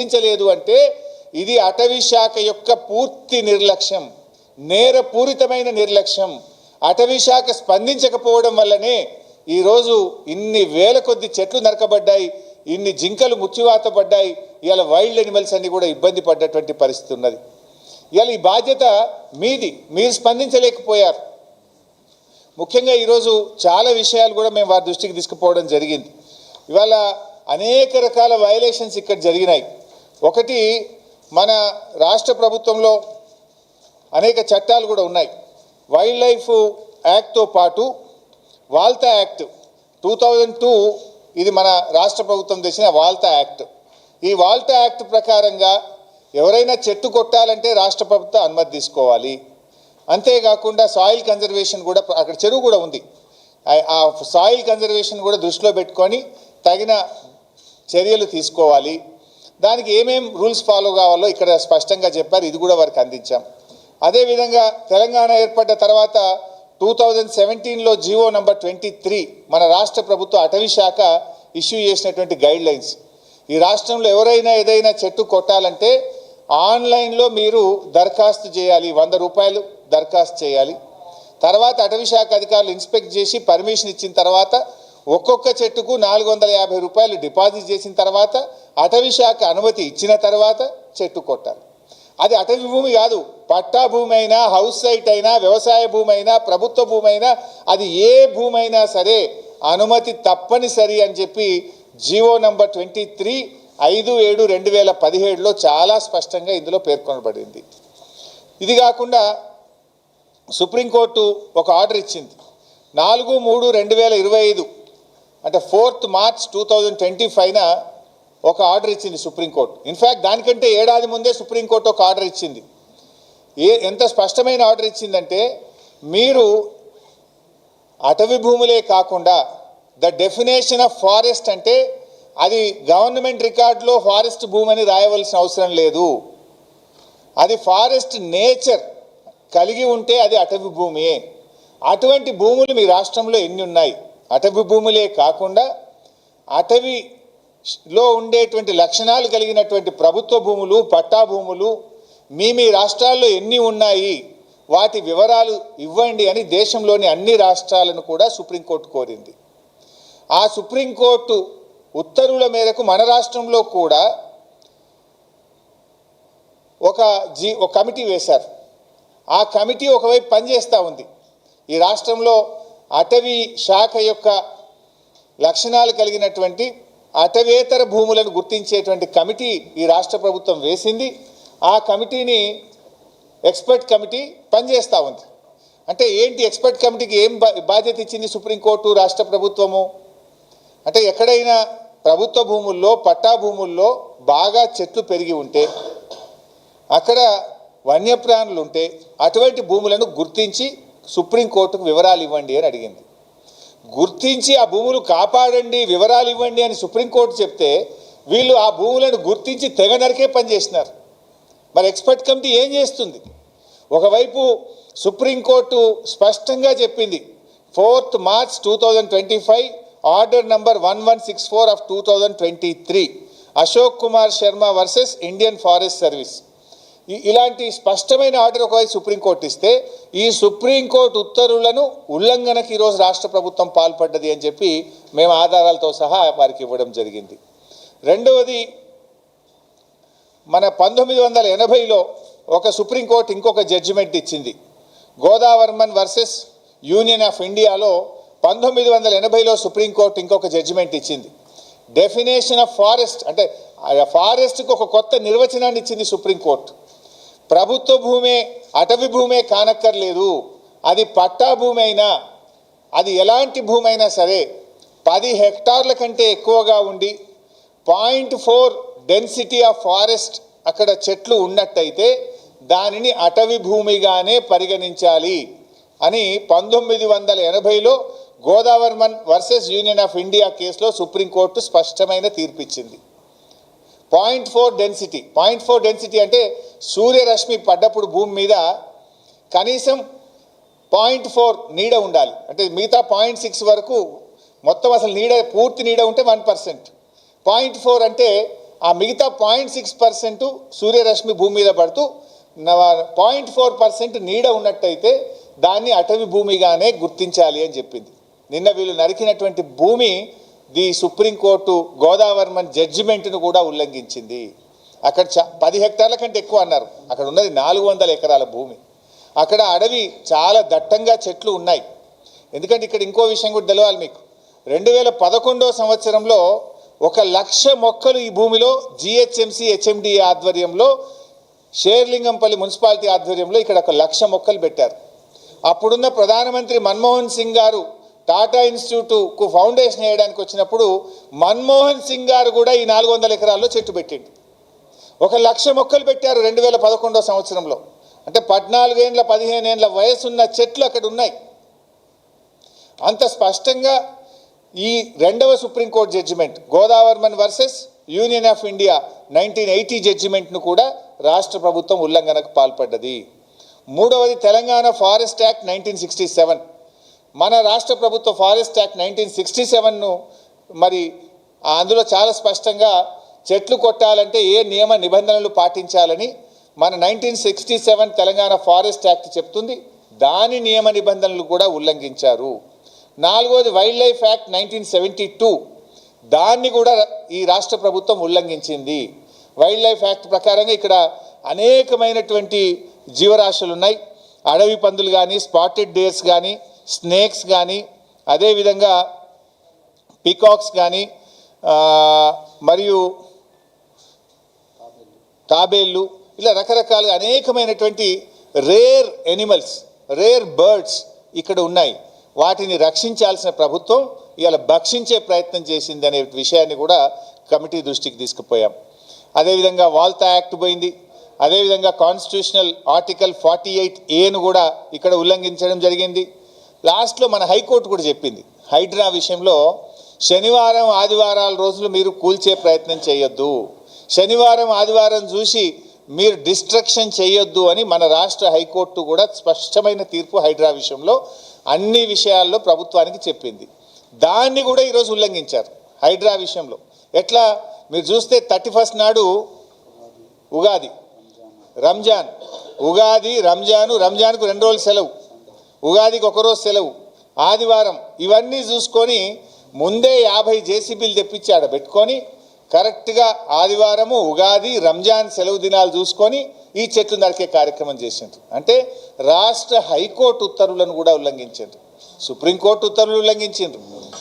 గుర్తించలేదు అంటే ఇది అటవీ శాఖ యొక్క పూర్తి నిర్లక్ష్యం నేరపూరితమైన నిర్లక్ష్యం. అటవీ శాఖ స్పందించకపోవడం వల్లనే ఈరోజు ఇన్ని వేల కొద్ది చెట్లు నరకబడ్డాయి ఇన్ని జింకలు ముచ్చివాత పడ్డాయి. ఇవాళ వైల్డ్ ఎనిమల్స్ అన్ని కూడా ఇబ్బంది పడ్డటువంటి పరిస్థితి ఉన్నది. ఇవాళ ఈ బాధ్యత మీది మీరు స్పందించలేకపోయారు. ముఖ్యంగా ఈరోజు చాలా విషయాలు కూడా మేము వారి దృష్టికి తీసుకుపోవడం జరిగింది. ఇవాళ అనేక రకాల వయలేషన్స్ ఇక్కడ జరిగినాయి. ఒకటి మన రాష్ట్ర ప్రభుత్వంలో అనేక చట్టాలు కూడా ఉన్నాయి. వైల్డ్ లైఫ్ యాక్ట్తో పాటు WALTA act two thousand two ఇది మన రాష్ట్ర ప్రభుత్వం తెచ్చిన వాల్తా యాక్ట్ ఈ వాల్తా యాక్ట్ ప్రకారంగా ఎవరైనా చెట్టు కొట్టాలంటే రాష్ట్ర ప్రభుత్వం అనుమతి తీసుకోవాలి. అంతేకాకుండా సాయిల్ కన్జర్వేషన్ కూడా అక్కడ చెరువు కూడా ఉంది. ఆ- సాయిల్ కన్జర్వేషన్ కూడా దృష్టిలో పెట్టుకొని తగిన చర్యలు తీసుకోవాలి. దానికి ఏమేం రూల్స్ ఫాలో కావాలో ఇక్కడ స్పష్టంగా చెప్పారు. ఇది కూడా వారికి అందించాం. అదేవిధంగా తెలంగాణ ఏర్పడ్డ తర్వాత టూ థౌజండ్ సెవెంటీన్లో జీవో నంబర్ ట్వంటీ త్రీ మన రాష్ట్ర ప్రభుత్వ అటవీ శాఖ ఇష్యూ చేసినటువంటి గైడ్ లైన్స్. ఈ రాష్ట్రంలో ఎవరైనా ఏదైనా చెట్టు కొట్టాలంటే ఆన్లైన్లో మీరు దరఖాస్తు చేయాలి. వంద రూపాయలు దరఖాస్తు చేయాలి. తర్వాత అటవీ శాఖ అధికారులు ఇన్స్పెక్ట్ చేసి పర్మిషన్ ఇచ్చిన తర్వాత ఒక్కొక్క చెట్టుకు నాలుగు వందల యాభై రూపాయలు డిపాజిట్ చేసిన తర్వాత అటవీ శాఖ అనుమతి ఇచ్చిన తర్వాత చెట్టు కొట్టాలి అది అటవీ భూమి కాదు పట్టా భూమి అయినా హౌస్ సైట్ అయినా వ్యవసాయ భూమి అయినా ప్రభుత్వ భూమి అయినా అది ఏ భూమి అయినా సరే అనుమతి తప్పనిసరి అని చెప్పి జియో నంబర్ ట్వంటీ త్రీ ఐదు ఏడు రెండు వేల పదిహేడులో చాలా స్పష్టంగా ఇందులో పేర్కొనబడింది. ఇది కాకుండా సుప్రీంకోర్టు ఒక ఆర్డర్ ఇచ్చింది. నాలుగు మూడు రెండు వేల ఇరవై ఐదు అంటే fourth March two thousand twenty ఫైవ్న ఒక ఆర్డర్ ఇచ్చింది సుప్రీంకోర్టు. ఇన్ఫ్యాక్ట్ దానికంటే ఏడాది ముందే సుప్రీంకోర్టు ఒక ఆర్డర్ ఇచ్చింది. ఏ ఎంత స్పష్టమైన ఆర్డర్ ఇచ్చిందంటే మీరు అటవీ భూములే కాకుండా ద డెఫినేషన్ ఆఫ్ ఫారెస్ట్ అంటే అది గవర్నమెంట్ రికార్డులో ఫారెస్ట్ భూమి అని రాయవలసిన అవసరం లేదు. అది ఫారెస్ట్ నేచర్ కలిగి ఉంటే అది అటవీ భూమియే. అటువంటి భూములు మీ రాష్ట్రంలో ఎన్ని ఉన్నాయి? అటవీ భూములే కాకుండా అటవీ లో ఉండేటువంటి లక్షణాలు కలిగినటువంటి ప్రభుత్వ భూములు పట్టా భూములు మీ మీ రాష్ట్రాల్లో ఎన్ని ఉన్నాయి వాటి వివరాలు ఇవ్వండి అని దేశంలోని అన్ని రాష్ట్రాలను కూడా సుప్రీంకోర్టు కోరింది. ఆ సుప్రీంకోర్టు ఉత్తర్వుల మేరకు మన రాష్ట్రంలో కూడా ఒక జీ ఒక కమిటీ వేశారు. ఆ కమిటీ ఒకవైపు పనిచేస్తూ ఉంది. ఈ రాష్ట్రంలో అటవీ శాఖ యొక్క లక్షణాలు కలిగినటువంటి అటవేతర భూములను గుర్తించేటువంటి కమిటీ ఈ రాష్ట్ర ప్రభుత్వం వేసింది. ఆ కమిటీని ఎక్స్పర్ట్ కమిటీ పనిచేస్తూ ఉంది. అంటే ఏంటి ఎక్స్పర్ట్ కమిటీకి ఏం బా- బాధ్యత ఇచ్చింది సుప్రీంకోర్టు రాష్ట్ర ప్రభుత్వము? అంటే ఎక్కడైనా ప్రభుత్వ భూముల్లో పట్టా భూముల్లో బాగా చెట్లు పెరిగి ఉంటే అక్కడ వన్యప్రాణులు ఉంటే అటువంటి భూములను గుర్తించి సుప్రీంకోర్టుకు వివరాలు ఇవ్వండి అని అడిగింది. గుర్తించి ఆ భూములు కాపాడండి వివరాలు ఇవ్వండి అని సుప్రీంకోర్టు చెప్తే వీళ్ళు ఆ భూములను గుర్తించి తెగ నరికే పనిచేసినారు మరి ఎక్స్పర్ట్ కమిటీ ఏం చేస్తుంది? ఒకవైపు సుప్రీంకోర్టు స్పష్టంగా చెప్పింది fourth March two thousand twenty five order number one one six four of two thousand twenty three Ashok Kumar Sharma versus Indian forest service. ఇలాంటి స్పష్టమైన ఆర్డర్ ఒకవైపు సుప్రీంకోర్టు ఇస్తే ఈ సుప్రీంకోర్టు ఉత్తర్వులను ఉల్లంఘనకి ఈరోజు రాష్ట్ర ప్రభుత్వం పాల్పడ్డది అని చెప్పి మేము ఆధారాలతో సహా వారికి ఇవ్వడం జరిగింది. రెండవది మన పంతొమ్మిది వందల ఎనభైలో ఒక సుప్రీంకోర్టు ఇంకొక జడ్జిమెంట్ ఇచ్చింది. గోదావర్మన్ వర్సెస్ యూనియన్ ఆఫ్ ఇండియాలో పంతొమ్మిది వందల ఎనభైలో సుప్రీంకోర్టు ఇంకొక జడ్జిమెంట్ ఇచ్చింది. డెఫినేషన్ ఆఫ్ ఫారెస్ట్ అంటే ఫారెస్ట్కి ఒక కొత్త నిర్వచనాన్ని ఇచ్చింది సుప్రీంకోర్టు ప్రభుత్వ భూమే అటవీ భూమే కానక్కర్లేదు. అది పట్టా భూమి అయినా అది ఎలాంటి భూమి అయినా సరే పది హెక్టార్ల కంటే ఎక్కువగా ఉండి point four density of forest అక్కడ చెట్లు ఉన్నట్టయితే దానిని అటవీ భూమిగానే పరిగణించాలి అని పంతొమ్మిది వందల ఎనభైలో Godavarman versus union of India కేసులో సుప్రీంకోర్టు స్పష్టమైన తీర్పిచ్చింది. Point four density. Point four density అంటే సూర్యరశ్మి పడ్డప్పుడు భూమి మీద కనీసం పాయింట్ ఫోర్ నీడ ఉండాలి. అంటే మిగతా పాయింట్ సిక్స్ వరకు మొత్తం అసలు నీడ పూర్తి నీడ ఉంటే వన్ పర్సెంట్. పాయింట్ ఫోర్ అంటే ఆ మిగతా పాయింట్ సిక్స్ పర్సెంట్ సూర్యరశ్మి భూమి మీద పడుతూ పాయింట్ ఫోర్ పర్సెంట్ నీడ ఉన్నట్టయితే దాన్ని అటవీ భూమిగానే గుర్తించాలి అని చెప్పింది. నిన్న వీళ్ళు నరికినటువంటి భూమి ది సుప్రీంకోర్టు గోదావరిమన్ జడ్జిమెంట్ను కూడా ఉల్లంఘించింది. అక్కడ చ పది హెక్టార్ల కంటే ఎక్కువ అన్నారు. అక్కడ ఉన్నది నాలుగు వందల ఎకరాల భూమి. అక్కడ అడవి చాలా దట్టంగా చెట్లు ఉన్నాయి. ఎందుకంటే ఇక్కడ ఇంకో విషయం కూడా తెలవాలి మీకు. రెండు వేల పదకొండో సంవత్సరంలో ఒక లక్ష మొక్కలు ఈ భూమిలో జిహెచ్ఎంసి హెచ్ఎండి ఆధ్వర్యంలో షేర్లింగంపల్లి మున్సిపాలిటీ ఆధ్వర్యంలో ఇక్కడ ఒక లక్ష మొక్కలు పెట్టారు. అప్పుడున్న ప్రధానమంత్రి మన్మోహన్ సింగ్ గారు టాటా ఇన్స్టిట్యూట్కు ఫౌండేషన్ వేయడానికి వచ్చినప్పుడు మన్మోహన్ సింగ్ గారు కూడా ఈ నాలుగు వందల ఎకరాల్లో చెట్టు పెట్టిండు. ఒక లక్ష మొక్కలు పెట్టారు రెండు వేల పదకొండో సంవత్సరంలో. అంటే పద్నాలుగేండ్ల పదిహేనేండ్ల వయసున్న చెట్లు అక్కడ ఉన్నాయి. అంత స్పష్టంగా ఈ రెండవ supreme court judgement Godavarman versus union of India nineteen eighty జడ్జిమెంట్ను కూడా రాష్ట్ర ప్రభుత్వం ఉల్లంఘనకు పాల్పడ్డది. మూడవది Telangana forest act nineteen sixty seven. మన రాష్ట్ర ప్రభుత్వ ఫారెస్ట్ యాక్ట్ నైన్టీన్ సిక్స్టీ సెవెన్ను మరి అందులో చాలా స్పష్టంగా చెట్లు కొట్టాలంటే ఏ నియమ నిబంధనలు పాటించాలని మన nineteen sixty seven Telangana forest act చెప్తుంది. దాని నియమ నిబంధనలు కూడా ఉల్లంఘించారు. నాలుగోది wild life act nineteen seventy two. దాన్ని కూడా ఈ రాష్ట్ర ప్రభుత్వం ఉల్లంఘించింది. వైల్డ్ లైఫ్ యాక్ట్ ప్రకారంగా ఇక్కడ అనేకమైనటువంటి జీవరాశులు ఉన్నాయి అడవి పందులు కానీ స్పాటెడ్ డేర్స్ కానీ స్నేక్స్ కానీ అదేవిధంగా పికాక్స్ కానీ మరియు తాబేళ్ళు ఇలా రకరకాలుగా అనేకమైనటువంటి రేర్ ఎనిమల్స్ రేర్ బర్డ్స్ ఇక్కడ ఉన్నాయి. వాటిని రక్షించాల్సిన ప్రభుత్వం ఇవాళ భక్షించే ప్రయత్నం చేసింది అనే విషయాన్ని కూడా కమిటీ దృష్టికి తీసుకుపోయాం. అదేవిధంగా వాల్తా యాక్ట్ పోయింది. అదేవిధంగా కాన్స్టిట్యూషనల్ ఆర్టికల్ ఫార్టీ ఎయిట్ ఏను కూడా ఇక్కడ ఉల్లంఘించడం జరిగింది. లాస్ట్లో మన హైకోర్టు కూడా చెప్పింది. హైడ్రా విషయంలో శనివారం ఆదివారాల రోజులు మీరు కూల్చే ప్రయత్నం చేయొద్దు. శనివారం ఆదివారం చూసి మీరు డిస్ట్రక్షన్ చేయొద్దు అని మన రాష్ట్ర హైకోర్టు కూడా స్పష్టమైన తీర్పు హైడ్రా విషయంలో అన్ని విషయాల్లో ప్రభుత్వానికి చెప్పింది. దాన్ని కూడా ఈరోజు ఉల్లంఘించారు హైడ్రా విషయంలో. ఎట్లా? మీరు చూస్తే థర్టీ ఫస్ట్ నాడు ఉగాది. రంజాన్. ఉగాది రంజాను రంజాన్కు రెండు రోజులు సెలవు. ఉగాదికి ఒకరోజు సెలవు ఆదివారం ఇవన్నీ చూసుకొని ముందే యాభై జేసీబీలు తెప్పించి ఆడ పెట్టుకొని కరెక్ట్గా ఆదివారము ఉగాది రంజాన్ సెలవు దినాలు చూసుకొని ఈ చెట్లు నరికే కార్యక్రమం చేసిండ్రు. అంటే రాష్ట్ర హైకోర్టు ఉత్తర్వులను కూడా ఉల్లంఘించిండ్రు. సుప్రీంకోర్టు ఉత్తర్వులు ఉల్లంఘించిండ్రు.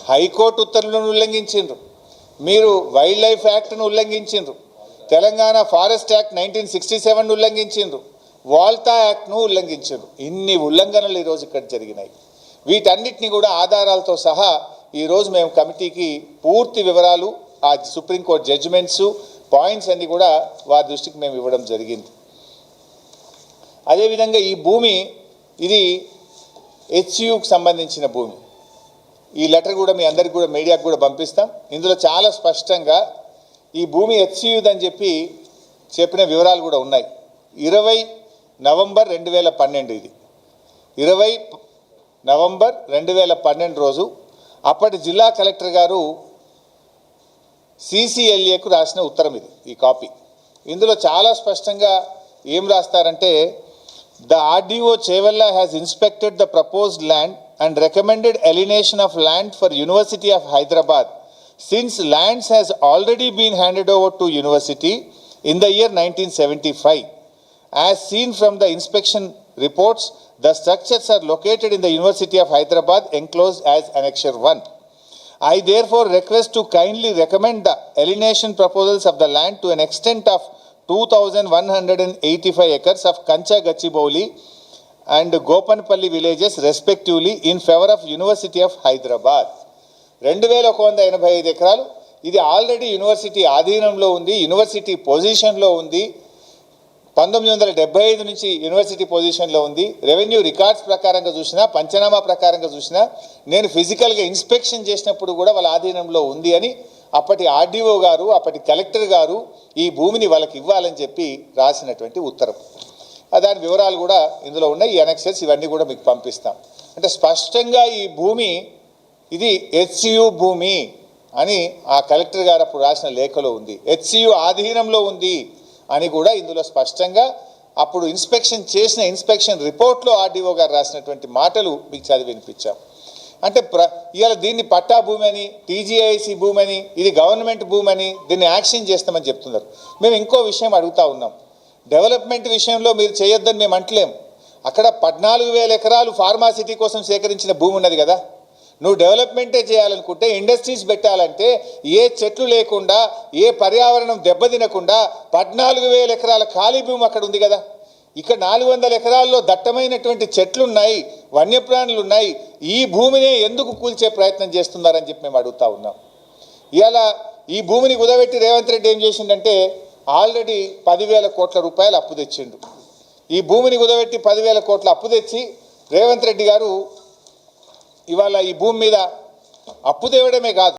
హైకోర్టు ఉత్తర్వులను ఉల్లంఘించిండ్రు. మీరు వైల్డ్ లైఫ్ యాక్ట్ను ఉల్లంఘించిండ్రు. Telangana forest act nineteen sixty seven ఉల్లంఘించిండ్రు. WALTA యాక్ట్ను ఉల్లంఘించారు. ఇన్ని ఉల్లంఘనలు ఈరోజు ఇక్కడ జరిగినాయి. వీటన్నిటిని కూడా ఆధారాలతో సహా ఈరోజు మేము కమిటీకి పూర్తి వివరాలు ఆ సుప్రీంకోర్టు జడ్జిమెంట్స్ పాయింట్స్ అన్ని కూడా వారి దృష్టికి మేము ఇవ్వడం జరిగింది. అదేవిధంగా ఈ భూమి ఇది హెచ్యుకి సంబంధించిన భూమి. ఈ లెటర్ కూడా మీ అందరికి కూడా మీడియాకు కూడా పంపిస్తాం. ఇందులో చాలా స్పష్టంగా ఈ భూమి హెచ్యుదని చెప్పి చెప్పిన వివరాలు కూడా ఉన్నాయి. ఇరవై నవంబర్ రెండు వేల పన్నెండు ఇది. ఇరవై నవంబర్ రెండు వేల పన్నెండు రోజు అప్పటి జిల్లా కలెక్టర్ గారు సిసిఎల్ఏకు రాసిన ఉత్తరం ఇది ఈ కాపీ. ఇందులో చాలా స్పష్టంగా ఏం రాస్తారంటే the RDO Chevella has inspected the proposed land and recommended alienation of land for university of Hyderabad. Since lands has already been handed over to university in the year nineteen seventy five. As seen from the inspection reports, the structures are located in the University of Hyderabad enclosed as Annexure 1. I therefore request to kindly recommend the alienation proposals of the land to an extent of 2,185 acres of Kancha Gachibowli and Gopanpalli villages respectively in favor of University of Hyderabad. రెండు వేల ఒక వంద ఎనభై ఐదు ఎకరాలు ఇది already university ఆధీనంలో ఉంది యూనివర్సిటీ పొజిషన్లో ఉంది పంతొమ్మిది వందల డెబ్బై ఐదు నుంచి యూనివర్సిటీ పొజిషన్లో ఉంది. రెవెన్యూ రికార్డ్స్ ప్రకారంగా చూసినా పంచనామా ప్రకారంగా చూసినా నేను ఫిజికల్గా ఇన్స్పెక్షన్ చేసినప్పుడు కూడా వాళ్ళ ఆధీనంలో ఉంది అని అప్పటి ఆర్డీఓ గారు అప్పటి కలెక్టర్ గారు ఈ భూమిని వాళ్ళకి ఇవ్వాలని చెప్పి రాసినటువంటి ఉత్తరం. దాని వివరాలు కూడా ఇందులో ఉన్నాయి. ఈ అనెక్సెస్ ఇవన్నీ కూడా మీకు పంపిస్తాం. అంటే స్పష్టంగా ఈ భూమి ఇది హెచ్సియు భూమి అని ఆ కలెక్టర్ గారు అప్పుడు రాసిన లేఖలో ఉంది. హెచ్సియు ఆధీనంలో ఉంది. అని కూడా ఇందులో స్పష్టంగా అప్పుడు ఇన్స్పెక్షన్ చేసిన ఇన్స్పెక్షన్ రిపోర్ట్లో ఆర్డీఓ గారు రాసినటువంటి మాటలు మీకు చదివి వినిపించాం. అంటే ప్ర ఇవాళ దీన్ని పట్టా భూమి అని టీజీఐసి భూమి అని ఇది గవర్నమెంట్ భూమి అని దీన్ని యాక్షన్ చేస్తామని చెప్తున్నారు. మేము ఇంకో విషయం అడుగుతా ఉన్నాం. డెవలప్మెంట్ విషయంలో మీరు చేయొద్దని మేము అంటలేం. అక్కడ పద్నాలుగు వేల ఎకరాలు ఫార్మాసిటీ కోసం సేకరించిన భూమి ఉన్నది కదా. నువ్వు డెవలప్మెంటే చేయాలనుకుంటే ఇండస్ట్రీస్ పెట్టాలంటే ఏ చెట్లు లేకుండా ఏ పర్యావరణం దెబ్బతినకుండా పద్నాలుగు వేల ఎకరాల ఖాళీ భూమి అక్కడ ఉంది కదా. ఇక్కడ నాలుగు వందల ఎకరాల్లో దట్టమైనటువంటి చెట్లున్నాయి వన్యప్రాణులు ఉన్నాయి ఈ భూమినే ఎందుకు కూల్చే ప్రయత్నం చేస్తున్నారని చెప్పి మేము అడుగుతా ఉన్నాం. ఇలా ఈ భూమిని కుదబెట్టి రేవంత్ రెడ్డి ఏం చేసిండంటే ఆల్రెడీ పదివేల కోట్ల రూపాయలు అప్పు తెచ్చిండు. ఈ భూమిని కుదబెట్టి పదివేల కోట్ల అప్పు తెచ్చి రేవంత్ రెడ్డి గారు ఇవాళ ఈ భూమి మీద అప్పు తేవడమే కాదు.